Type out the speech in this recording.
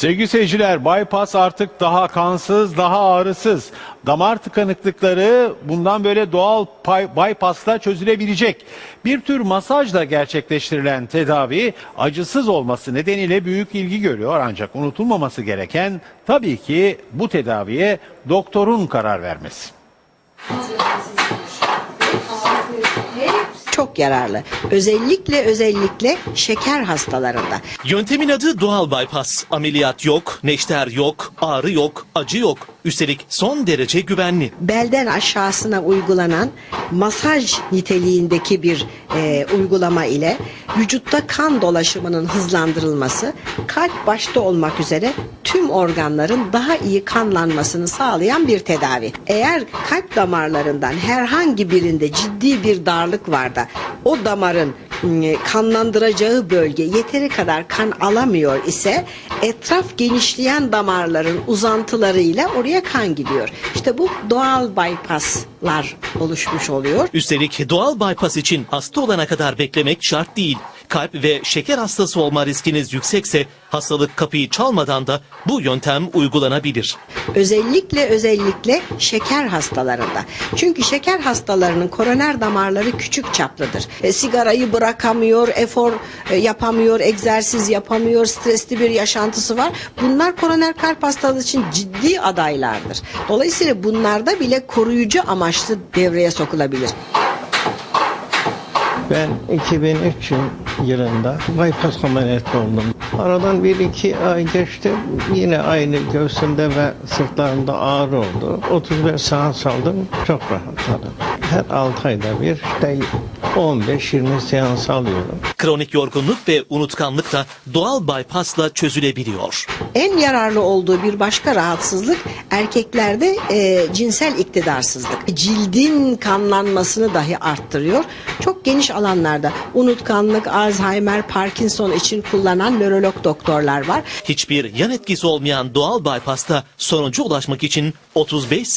Sevgili seyirciler, bypass artık daha kansız, daha ağrısız. Damar tıkanıklıkları bundan böyle doğal bypassla çözülebilecek. Bir tür masajla gerçekleştirilen tedavi acısız olması nedeniyle büyük ilgi görüyor. Ancak unutulmaması gereken tabii ki bu tedaviye doktorun karar vermesi. Çok yararlı. Özellikle özellikle şeker hastalarında. Yöntemin adı doğal bypass. Ameliyat yok, neşter yok, ağrı yok, acı yok. Üstelik son derece güvenli. Belden aşağısına uygulanan masaj niteliğindeki bir e, uygulama ile vücutta kan dolaşımının hızlandırılması, kalp başta olmak üzere tüm organların daha iyi kanlanmasını sağlayan bir tedavi. Eğer kalp damarlarından herhangi birinde ciddi bir darlık var da o damarın m, kanlandıracağı bölge yeteri kadar kan alamıyor ise etraf genişleyen damarların uzantılarıyla oraya kan gidiyor. İşte bu doğal bypasslar oluşmuş oluyor. Üstelik doğal bypass için hasta olana kadar beklemek şart değil. Kalp ve şeker hastası olma riskiniz yüksekse hastalık kapıyı çalmadan da bu yöntem uygulanabilir. Özellikle özellikle şeker hastalarında. Çünkü şeker hastalarının koroner damarları küçük çaplıdır. E, sigarayı bırakamıyor, efor e, yapamıyor, egzersiz yapamıyor, stresli bir yaşantısı var. Bunlar koroner kalp hastalığı için ciddi adaylardır. Dolayısıyla bunlarda bile koruyucu amaçlı devreye sokulabilir. Ben 2003 yılında bypass ameliyatı oldum. Aradan bir iki ay geçti. Yine aynı göğsümde ve sırtlarımda ağrı oldu. 35 seans aldım. Çok rahatladım. Her 6 ayda bir işte 15-20 seans alıyorum. Kronik yorgunluk ve unutkanlık da doğal bypassla çözülebiliyor. En yararlı olduğu bir başka rahatsızlık erkeklerde e, cinsel iktidarsızlık. Cildin kanlanmasını dahi arttırıyor. Çok geniş alanlarda unutkanlık, Alzheimer, Parkinson için kullanan nörolog doktorlar var. Hiçbir yan etkisi olmayan doğal bypass'ta sonuca ulaşmak için 35